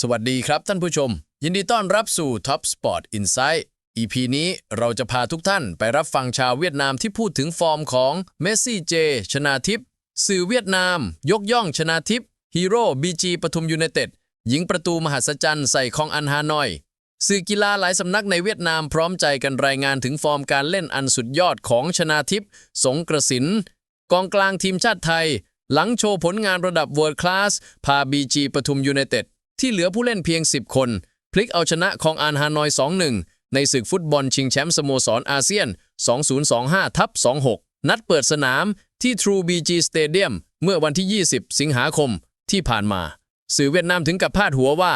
สวัสดีครับท่านผู้ชม ยินดีต้อนรับสู่ Top Sport Insight EP นี้เราจะพาทุกท่านไปรับฟังชาวเวียดนามที่พูดถึงฟอร์มของเมสซี่เจ ชนาทิพย์สื่อเวียดนาม ยกย่องชนาทิพย์ฮีโร่บีจีปทุมยูไนเต็ดหญิงประตูมหัศจรรย์ใส่คองอันฮานอย สื่อกีฬาหลายสำนักในเวียดนามพร้อมใจกันรายงานถึงฟอร์มการเล่นอันสุดยอดของชนาทิพย์สงกระสินกองกลางทีมชาติไทย หลังโชว์ผลงานระดับ World Class พาบีจีปทุมยูไนเต็ด ที่เหลือผู้เล่นเพียง 10 คน พลิกเอาชนะของอานฮานอย 2-1 ในศึกฟุตบอลชิงแชมป์สโมสรอาเซียน 2025ทับ26 นัดเปิดสนามที่ True BG Stadium เมื่อวันที่ 20 สิงหาคมที่ผ่านมา สื่อเวียดนามถึงกับพาดหัวว่า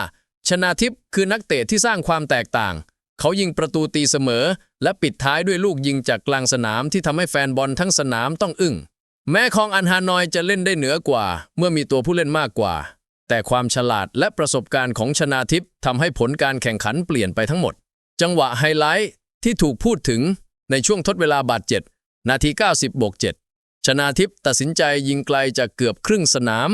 ชนาทิพย์คือนักเตะที่สร้างความแตกต่าง เขายิงประตูตีเสมอ และปิดท้ายด้วยลูกยิงจากกลางสนามที่ทำให้แฟนบอลทั้งสนามต้องอึ้งแม้คองอันฮานอยจะเล่นได้เหนือกว่า เมื่อมีตัวผู้เล่นมากกว่า แต่ความฉลาดและประสบการณ์ของชนาทิพย์ทำให้ผลการแข่งขันเปลี่ยนไปทั้งหมด จังหวะไฮไลท์ที่ถูกพูดถึงในช่วงทดเวลาบาดเจ็บนาที 90บวก7ชนาทิพย์ตัดสินใจยิงไกลจากเกือบครึ่งสนาม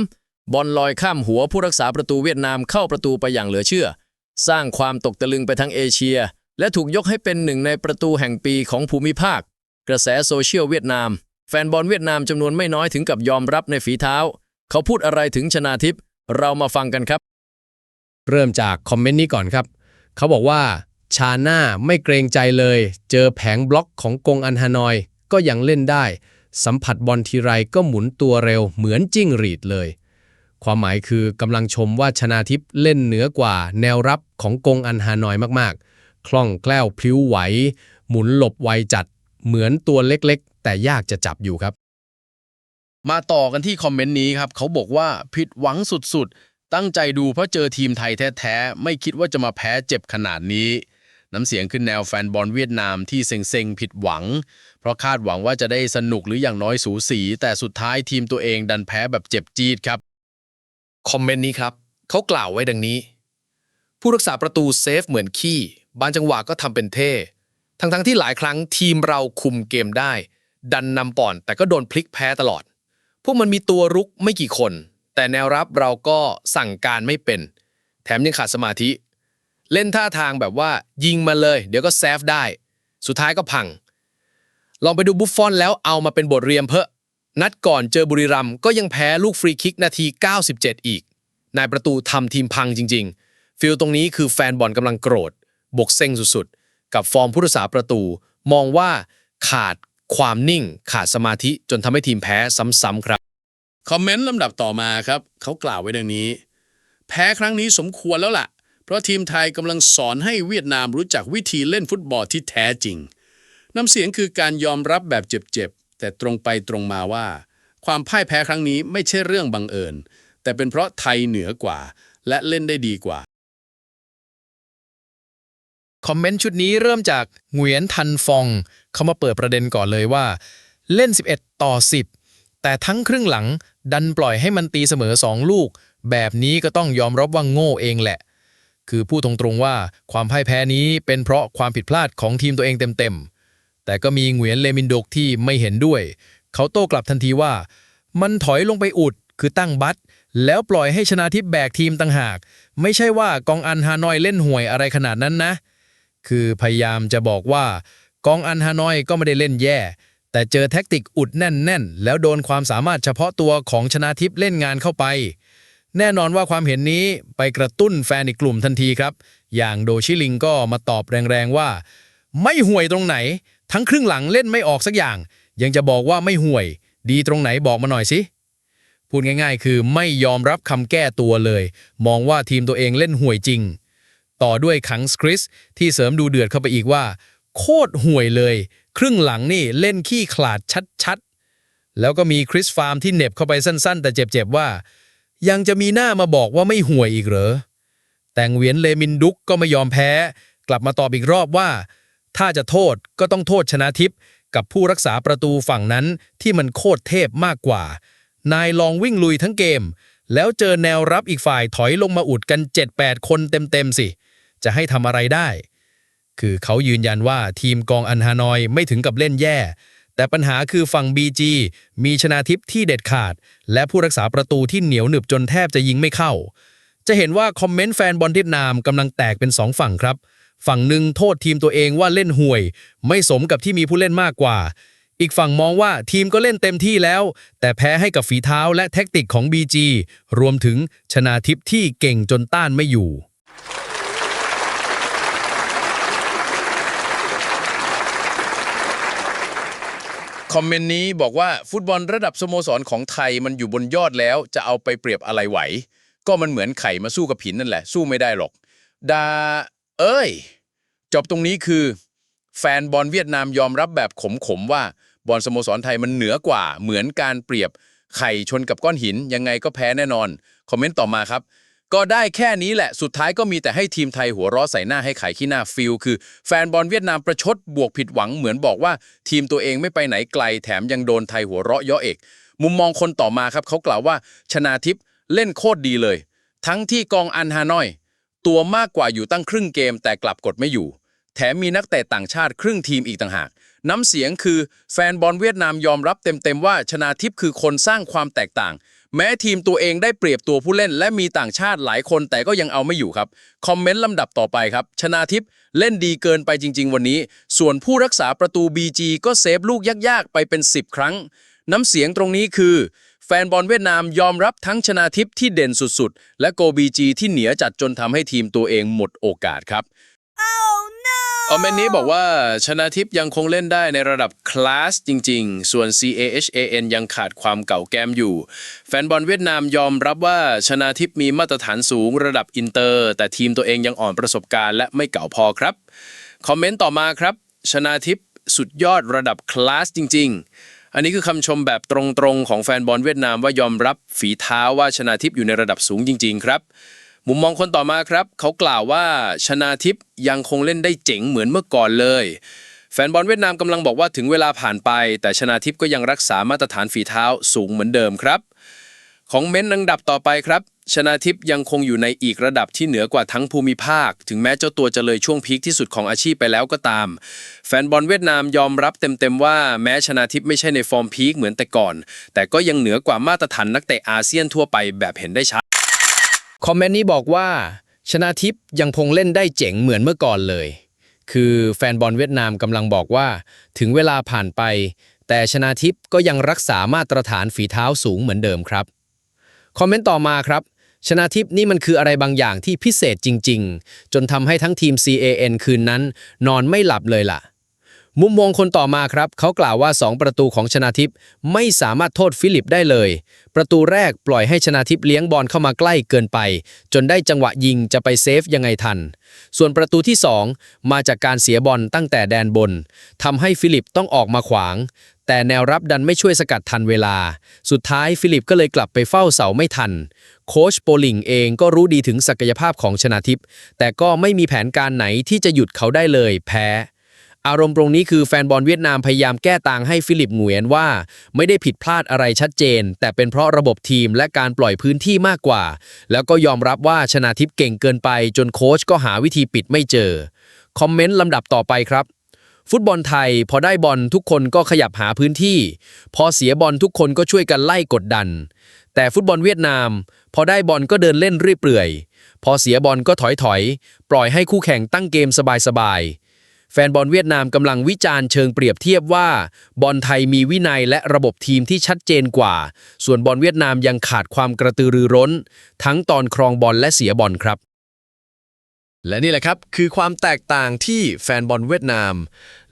บอลลอยข้ามหัวผู้รักษาประตูเวียดนามเข้าประตูไปอย่างเหลือเชื่อ สร้างความตกตะลึงไปทั้งเอเชีย และถูกยกให้เป็นหนึ่งในประตูแห่งปีของภูมิภาค กระแสโซเชียลเวียดนาม แฟนบอลเวียดนามจำนวนไม่น้อยถึงกับยอมรับในฝีเท้า เขาพูดอะไรถึงชนาทิพย์ เรามาฟังกันครับ เริ่มจากคอมเมนต์นี้ก่อนครับ เขาบอกว่า ชาหน้าไม่เกรงใจเลย เจอแผงบล็อกของกงอันฮานอย ก็ยังเล่นได้ สัมผัสบอลทีไรก็หมุนตัวเร็วเหมือนจิ้งหรีดเลย ความหมายคือกำลังชมว่าชนาทิพย์เล่นเหนือกว่า แนวรับของกงอันฮานอยมากๆ คล่องแคล่วพลิ้วไหว หมุนหลบไวจัด เหมือนตัวเล็กๆ แต่ยากจะจับอยู่ครับ มาต่อกันที่คอมเมนต์นี้ครับ เขาบอกว่าผิดหวังสุดๆ ตั้งใจดูเพราะเจอทีมไทยแท้ๆ ไม่คิดว่าจะมาแพ้เจ็บขนาดนี้ น้ำเสียงขึ้นแนวแฟนบอลเวียดนามที่เซ็งๆ ผิดหวัง เพราะคาดหวังว่าจะได้สนุกหรืออย่างน้อยสูสี แต่สุดท้ายทีมตัวเองดันแพ้แบบเจ็บจี๊ดครับ คอมเมนต์นี้ครับ เขากล่าวไว้ดังนี้ ผู้รักษาประตูเซฟเหมือนขี้บางจังหวะก็ทำเป็นเท่ทั้งๆที่หลายครั้งทีมเราคุมเกมได้ ดันนำป่อนแต่ก็โดนพลิกแพ้ตลอด พวกมันมีตัวรุกไม่กี่คน แต่แนวรับเราก็สั่งการไม่เป็น แถมยังขาดสมาธิ เล่นท่าทางแบบว่ายิงมาเลย เดี๋ยวก็แซฟได้ สุดท้ายก็พัง ลองไปดูบุฟฟอนแล้วเอามาเป็นบทเรียนเพอะนัดก่อนเจอบุรีรัมก็ยังแพ้ลูกฟรีคิกนาที 97 อีก นายประตูทำทีมพังจริง ๆ ฟิลตรงนี้คือแฟนบอลกำลังโกรธ บกเซ็งสุดๆ กับฟอร์มผู้รักษาประตู มองว่าขาด ความนิ่งขาดสมาธิจนทำให้ทีมแพ้ซ้ำๆครับ คอมเมนต์ลำดับต่อมาครับ เขากล่าวไว้ดังนี้ แพ้ครั้งนี้สมควรแล้วล่ะ เพราะทีมไทยกำลังสอนให้เวียดนามรู้จักวิธีเล่นฟุตบอลที่แท้จริง น้ำเสียงคือการยอมรับแบบเจ็บๆ แต่ตรงไปตรงมาว่า ความพ่ายแพ้ครั้งนี้ไม่ใช่เรื่องบังเอิญ แต่เป็นเพราะไทยเหนือกว่า และเล่นได้ดีกว่า คอมเมนต์ชุดนี้เริ่มจากเหวียนทันฟอง เขามาเปิดประเด็นก่อนเลยว่า เล่น 11 ต่อ 10 แต่ทั้งครึ่งหลังดันปล่อยให้มันตีเสมอ 2 ลูก แบบนี้ก็ต้องยอมรับว่าโง่เองแหละ คือพูดตรงๆว่าความพ่ายแพ้นี้เป็นเพราะความผิดพลาดของทีมตัวเองเต็มๆ แต่ก็มีเหวียนเลมินโดกที่ไม่เห็นด้วย เขาโต้กลับทันทีว่า มันถอยลงไปอุดคือตั้งบัตแล้วปล่อยให้ชนะทิพย์แบกทีมต่างหาก ไม่ใช่ว่ากองอันฮานอยเล่นห่วยอะไรขนาดนั้นนะ คือพยายามจะบอกว่ากองอันฮานอยก็ไม่ได้เล่นแย่ แต่เจอแท็กติกอุดแน่นๆ แล้วโดนความสามารถเฉพาะตัวของชนะทิพย์เล่นงานเข้าไป แน่นอนว่าความเห็นนี้ไปกระตุ้นแฟนอีกกลุ่มทันทีครับ อย่างโดชิลิงก็มาตอบแรงๆว่า ไม่ห่วยตรงไหน ทั้งครึ่งหลังเล่นไม่ออกสักอย่าง ยังจะบอกว่าไม่ห่วย ดีตรงไหนบอกมาหน่อยสิพูดง่าย ๆ คือไม่ยอมรับคำแก้ตัวเลย มองว่าทีมตัวเองเล่นห่วยจริง ต่อด้วยขังสคริสที่เสริมดูเดือดเข้าไปอีกว่า โคตรห่วยเลย ครึ่งหลังนี่เล่นขี้ขลาดชัดๆ แล้วก็มีคริสฟาร์มที่เน็บเข้าไปสั้นๆ แต่เจ็บๆว่า ยังจะมีหน้ามาบอกว่าไม่ห่วยอีกเหรอ แต่งเวียนเลมินดุกก็ไม่ยอมแพ้ กลับมาตอบอีกรอบว่า ถ้าจะโทษก็ต้องโทษชนะทิพย์กับผู้รักษาประตูฝั่งนั้นที่มันโคตรเทพมากกว่า นายลองวิ่งลุยทั้งเกม แล้วเจอแนวรับอีกฝ่ายถอยลงมาอุดกัน 7-8 คนเต็มๆสิ จะให้ทำอะไรได้ คือเขายืนยันว่าทีมกองอันฮานอยไม่ถึงกับเล่นแย่ แต่ปัญหาคือฝั่ง BG มีชนาทิพย์ที่เด็ดขาด และผู้รักษาประตูที่เหนียวหนึบจนแทบจะยิงไม่เข้า จะเห็นว่าคอมเมนต์แฟนบอลเวียดนามกำลังแตกเป็นสองฝั่งครับ ฝั่งหนึ่งโทษทีมตัวเองว่าเล่นห่วย ไม่สมกับที่มีผู้เล่นมากกว่าอีกฝั่งมองว่าทีมก็เล่นเต็มที่แล้ว แต่แพ้ให้กับฝีเท้าและแท็กติกของ BG รวมถึงชนาทิพที่เก่งจนต้านไม่อยู่ คอมเมนต์นี้บอกว่าฟุตบอลระดับสโมสรของไทยมันอยู่บนยอดแล้ว จะเอาไปเปรียบอะไรไหว ก็มันเหมือนไข่มาสู้กับหินนั่นแหละ สู้ไม่ได้หรอกดาเอ้ย จบตรงนี้คือ แฟนบอลเวียดนามยอมรับแบบขมๆว่าบอลสโมสรไทยมันเหนือกว่า เหมือนการเปรียบไข่ชนกับก้อนหินยังไงก็แพ้แน่นอน คอมเมนต์ต่อมาครับ ก็ได้แค่นี้แหละ สุดท้ายก็มีแต่ให้ทีมไทยหัวเราะใส่หน้าให้ขายขี้หน้าฟิลคือ แฟนบอลเวียดนามประชดบวกผิดหวังเหมือนบอกว่า ทีมตัวเองไม่ไปไหนไกลแถมยังโดนไทยหัวเราะเยาะเอกมุมมองคนต่อมาครับเขากล่าวว่าชนาทิพย์เล่นโคตรดีเลย ทั้งที่กองอันฮานอย ตัวมากกว่าอยู่ตั้งครึ่งเกมแต่กลับกดไม่อยู่ แถมมีนักเตะต่างชาติครึ่งทีมอีกต่างหาก น้ำเสียงคือแฟนบอลเวียดนามยอมรับเต็มๆว่าชนาทิพย์คือคนสร้างความแตกต่าง แม้ทีมตัวเองได้เปรียบตัวผู้เล่น และมีต่างชาติหลายคนแต่ก็ยังเอาไม่อยู่ครับ คอมเมนต์ลำดับต่อไปครับ ชนาทิพย์เล่นดีเกินไปจริง ๆ วันนี้ ส่วนผู้รักษาประตู BG ก็เซฟลูกยาก ๆ ไปเป็น 10 ครั้ง น้ำเสียงตรงนี้คือ แฟนบอลเวียดนามยอมรับทั้งชนาทิพย์ที่เด่นสุดๆ และโกบีจีที่เหนียจัดจนทำให้ทีมตัวเองหมดโอกาสครับค อมเมนต์นี้บอกว่าชนะทิพย์ยังคงเล่นได้ในระดับคลาสจริง ๆ ส่วน CAHAN ยังขาดความเก่าแกมอยู่ แฟนบอลเวียดนามยอมรับว่าชนะทิพย์มีมาตรฐานสูงระดับอินเตอร์ แต่ทีมตัวเองยังอ่อนประสบการณ์และไม่เก่าพอครับ คอมเมนต์ต่อมาครับ ชนะทิพย์สุดยอดระดับคลาสจริง ๆอันนี้คือคำชมแบบตรงๆ ของแฟนบอลเวียดนามว่ายอมรับฝีเท้าว่าชนะทิพย์อยู่ในระดับสูงจริง ๆ ครับ มุมมองคนต่อมาครับเขากล่าวว่าชนาทิพย์ยังคงเล่นได้เจ๋งเหมือนเมื่อก่อนเลย แฟนบอลเวียดนามกำลังบอกว่าถึงเวลาผ่านไป แต่ชนาทิพย์ก็ยังรักษามาตรฐานฝีเท้าสูงเหมือนเดิมครับ ของเม้นต์อันดับต่อไปครับ ชนาทิพย์ยังคงอยู่ในอีกระดับที่เหนือกว่าทั้งภูมิภาค ถึงแม้เจ้าตัวจะเลยช่วงพีคที่สุดของอาชีพไปแล้วก็ตาม แฟนบอลเวียดนามยอมรับเต็มๆว่าแม้ชนาทิพย์ไม่ใช่ในฟอร์มพีคเหมือนแต่ก่อน แต่ก็ยังเหนือกว่ามาตรฐานนักเตะอาเซียนทั่วไปแบบเห็นได้ชัด คอมเมนต์นี้บอกว่า ชนาทิพย์ยังคงเล่นได้เจ๋งเหมือนเมื่อก่อนเลย คือแฟนบอลเวียดนามกำลังบอกว่า ถึงเวลาผ่านไป แต่ชนาทิพย์ก็ยังรักษามาตรฐานฝีเท้าสูงเหมือนเดิมครับคอมเมนต์ต่อมาครับชนาทิพย์นี่มันคืออะไรบางอย่างที่พิเศษจริง ๆ จนทำให้ทั้งทีม CAN คืนนั้น นอนไม่หลับเลยล่ะ มุมมองคนต่อมาครับ เขากล่าวว่า 2 ประตูของชนาทิพย์ไม่สามารถโทษฟิลิปได้เลย ประตูแรกปล่อยให้ชนาทิพย์เลี้ยงบอลเข้ามาใกล้เกินไป จนได้จังหวะยิงจะไปเซฟยังไงทัน ส่วนประตูที่ 2 มาจากการเสียบอลตั้งแต่แดนบนทำให้ฟิลิปต้องออกมาขวาง แต่แนวรับดันไม่ช่วยสกัดทันเวลา สุดท้ายฟิลิปก็เลยกลับไปเฝ้าเสาไม่ทัน โค้ชโปลิงเองก็รู้ดีถึงศักยภาพของชนาทิพย์แต่ก็ไม่มีแผนการไหนที่จะหยุดเขาได้เลย แพ้ อารมณ์ตรงนี้คือแฟนบอลเวียดนามพยายามแก้ต่างให้ฟิลิปหงวยนว่า ไม่ได้ผิดพลาดอะไรชัดเจน แต่เป็นเพราะระบบทีมและการปล่อยพื้นที่มากกว่า แล้วก็ยอมรับว่าชนาทิพย์เก่งเกินไป จนโค้ชก็หาวิธีปิดไม่เจอ คอมเมนต์ลำดับต่อไปครับ ฟุตบอลไทย พอได้บอลทุกคนก็ขยับหาพื้นที่ พอเสียบอลทุกคนก็ช่วยกันไล่กดดัน แต่ฟุตบอลเวียดนาม พอได้บอลก็เดินเล่นเรื่อยเปื่อยพอเสียบอลก็ถอยถอย ปล่อยให้คู่แข่งตั้งเกมสบายๆ แฟนบอลเวียดนามกำลังวิจารณ์เชิงเปรียบเทียบว่า บอลไทยมีวินัยและระบบทีมที่ชัดเจนกว่า ส่วนบอลเวียดนามยังขาดความกระตือรือร้น ทั้งตอนครองบอลและเสียบอลครับ และนี่แหละครับคือความแตกต่างที่แฟนบอลเวียดนาม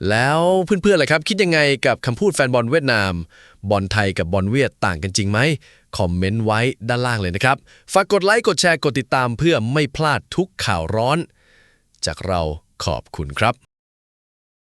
แล้วเพื่อนๆล่ะครับ คิดยังไงกับคำพูดแฟนบอลเวียดนาม บอลไทยกับบอลเวียดต่างกันจริงไหมคอมเมนต์ไว้ด้านล่างเลยนะครับฝากกดไลค์กดแชร์กดติดตามเพื่อไม่พลาดทุกข่าวร้อน จากเราขอบคุณครับ